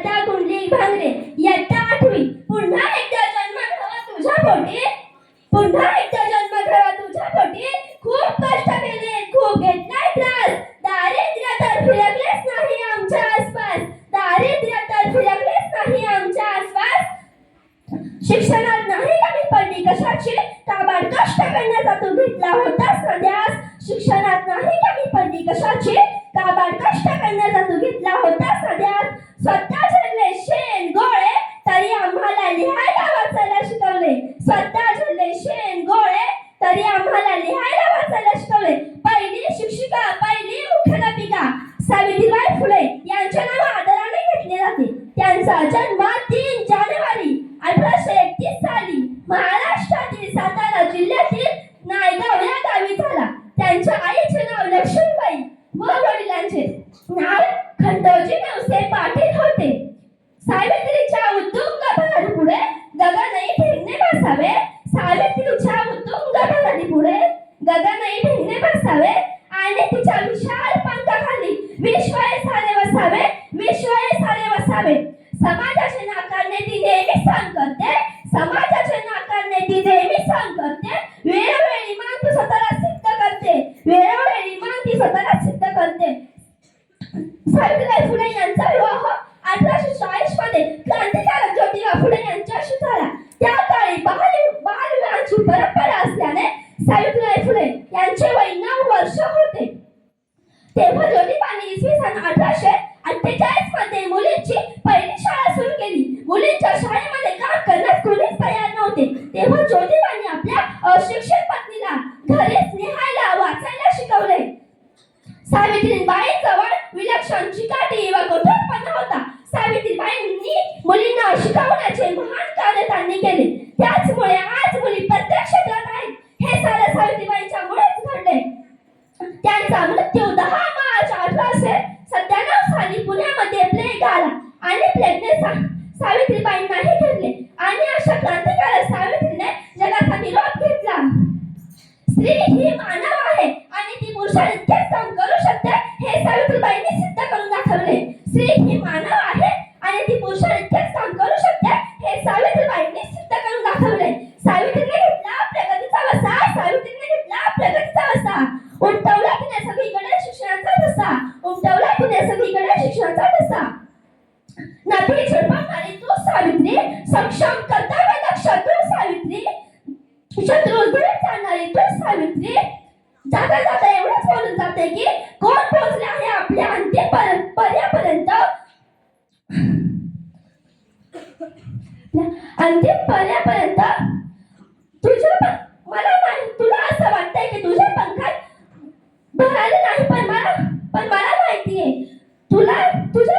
लता गुंडली भांगरे यत्ता आठवी. पुन्हा एकदा जन्म घ्यावा तुझ्या पोटी. पुन्हा एकदा जन्म घ्यावा तुझ्या पोटी. खूप कष्ट केले खूप घेतलाय त्रास. दारिद्र्य तर फिरकलेच नाही आमच्या आसपास. दारिद्र्य तर फिरकलेच नाही आमच्या आसपास. शिक्षणात नाही कमी पडली कशाची? ताबाड कष्ट करण्याचा तू घेतला होतास ना ध्यास शिक्षणात नाही कमी पडली कशाची? ताबाड कष्ट करण्याचा ಅಲ್ಲಿ गगनही ठेंगणे बसावे. आणि तिच्या विशाल पंखाखाली. विश्वय सारे वसावे विश्वय सारे वसावे समाजाचे नाकारणे ती नेहमी सांग करते समाजाचे नाकारणे ती नेहमी सांग करते वेळोवेळी मान ती स्वतःला सिद्ध करते. वेळोवेळी मान ती स्वतःला सिद्ध करते. सावित्रीबाई फुले यांचा विवाह अठराशे चाळीसमध्ये क्रांतिकारक ज्योतिबा फुले यांच्याशी झाला. त्या काळी बाल बालविवाहाची परंपरा असल्याने सावित्रीबाई फुले यांचे वय नऊ वर्ष होते. तेव्हा ज्योतिबाने इसवी सन अठराशे अठ्ठेचाळीसमध्ये मुलींची पहिली शाळा सुरू केली. मुलींच्या शाळेमध्ये काम करण्यास कोणीच तयार नव्हते. तेव्हा ज्योतिबाने आपल्या अशिक्षित पत्नीला घरीच लिहायला वाचायला शिकवले. सावित्रीबाई जवळ विलक्षण चिकाटी व कठोरपणा होता. सावित्रीबाईंनी मुलींना शिकवण्याचे महान कार्य त्यांनी केले. त्याचमुळे मृत्यू दहा मार्च अठराशे सत्त्याण्णव साली पुण्यामध्ये प्लेग आला. आणि प्लेगने सा सावित्रीबाईंनाही घेतले आणि अशा क्रांतिकारक सावित्रीने जगाचा निरोप घेतला. स्त्री ही मानव आहे. आणि ती पुरुषाइतकेच काम करू शकते हे सावित्रीबाईंनी सिद्ध करून दाखवले. स्त्री ही मानव आहे आणि ती पुरुषाइतकेच काम करू शकते हे सावित्रीबाईंनी सिद्ध करून दाखवले सावित्रीने घेतला प्रगतीचा वसा सावित्रीने घेतला प्रगतीचा वसा उमटवला तिने सगळीकडे शिक्षणाचा ठसा उमटवला सगळीकडे शिक्षणाचा ठसा नदी झिडपवणारी तू सावित्री सक्षम कर्तव्य दक्ष तू सावित्री शत्रू दूर जाणारी तू सावित्री जाता जाता एवढंच बोलून जाते की कोण पोहोचले आहे आपल्या अंतिम पर्यापर्यंत? अंतिम पर्यापर्यंत? तुझ्या 不来不。